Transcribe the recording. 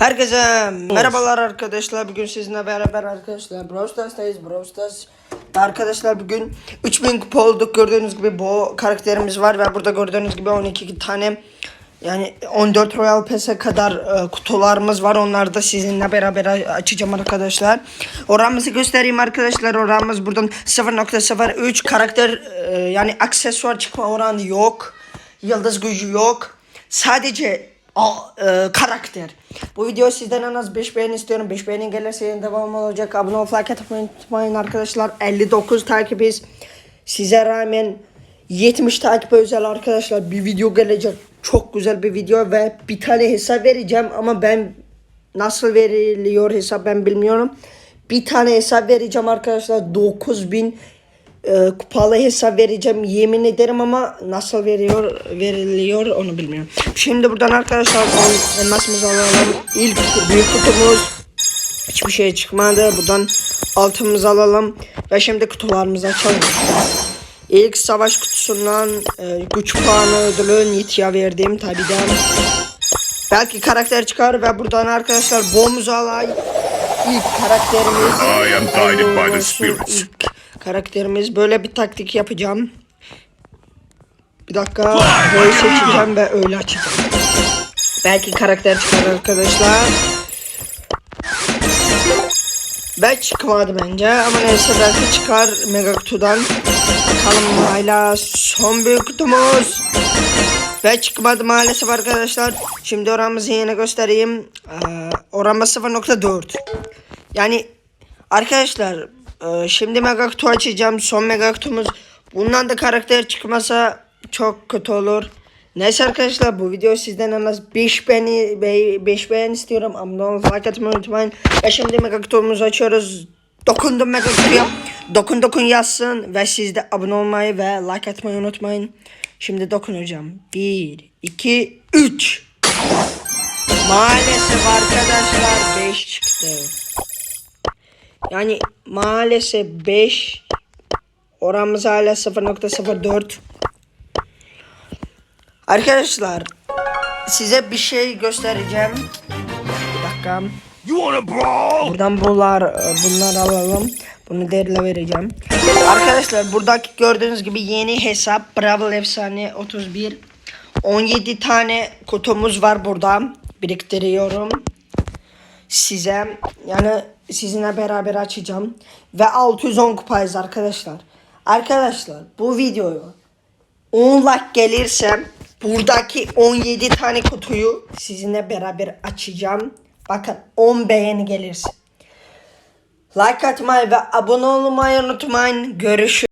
Herkese merhabalar arkadaşlar. Bugün sizinle beraber arkadaşlar Brawl Stars'tayız. Brawl Stars. Arkadaşlar bugün 3000 kupa olduk. Gördüğünüz gibi bu karakterimiz var ve burada gördüğünüz gibi 12 tane yani 14 Royal Pass'e kadar e, kutularımız var. Onları da sizinle beraber açacağım arkadaşlar. Oranımızı göstereyim arkadaşlar. Oranımız buradan 0.03 karakter e, yani aksesuar çıkma oranı yok. Yıldız gücü yok. Sadece a, e, karakter. Bu video sizden en az 5 beğeni istiyorum. 5 beğeni gelirse yeni devam olacak. Abone ol, like atmayı unutmayın arkadaşlar. 59 takibiz. Size rağmen 70 takip özel arkadaşlar bir video gelecek. Çok güzel bir video ve bir tane hesap vereceğim ama ben nasıl veriliyor hesap ben bilmiyorum. Bir tane hesap vereceğim arkadaşlar. 9000 e, kupalı hesap vereceğim yemin ederim ama nasıl veriyor veriliyor onu bilmiyorum. Şimdi buradan arkadaşlar on- elmasımızı alalım. İlk büyük kutumuz hiçbir şey çıkmadı. Buradan altımızı alalım ve şimdi kutularımızı açalım. İlk savaş kutusundan e, güç puanı ödülü Nitya verdim tabi de. Belki karakter çıkar ve buradan arkadaşlar boğumuzu alayım. İlk karakterimiz. I am guided by the spirits. İlk karakterimiz böyle bir taktik yapacağım. Bir dakika. Böyle seçeceğim ve öyle açacağım. Belki karakter çıkar arkadaşlar. Ben çıkmadı bence ama neyse belki çıkar Mega Kutu'dan. Bakalım hala son büyük kutumuz. Ve çıkmadı maalesef arkadaşlar. Şimdi oramızı yine göstereyim. Ee, oramız 0.4. Yani arkadaşlar e, şimdi Mega Kutu açacağım. Son Mega Kutumuz. Bundan da karakter çıkmasa çok kötü olur. Neyse arkadaşlar bu video sizden en az 5 beğeni 5 beğeni istiyorum. Abone ol, like atmayı unutmayın. Ve şimdi Mega Kutumuzu açıyoruz. Dokundum Mega Kutu'ya. Dokun dokun yazsın ve siz de abone olmayı ve like atmayı unutmayın. Şimdi dokunacağım. 1 2 3 Maalesef arkadaşlar 5 çıktı. Yani maalesef 5 oramız hala 0.04 Arkadaşlar size bir şey göstereceğim. Bir dakika. Buradan bunlar bunlar alalım. Bunu derle vereceğim. Arkadaşlar buradaki gördüğünüz gibi yeni hesap Brawl Efsane 31. 17 tane kutumuz var burada. Biriktiriyorum. Size yani sizinle beraber açacağım. Ve 610 kupayız arkadaşlar. Arkadaşlar bu videoyu 10 like gelirse buradaki 17 tane kutuyu sizinle beraber açacağım. Bakın 10 beğeni gelirse. Like atmayı ve abone olmayı unutmayın. Görüşürüz.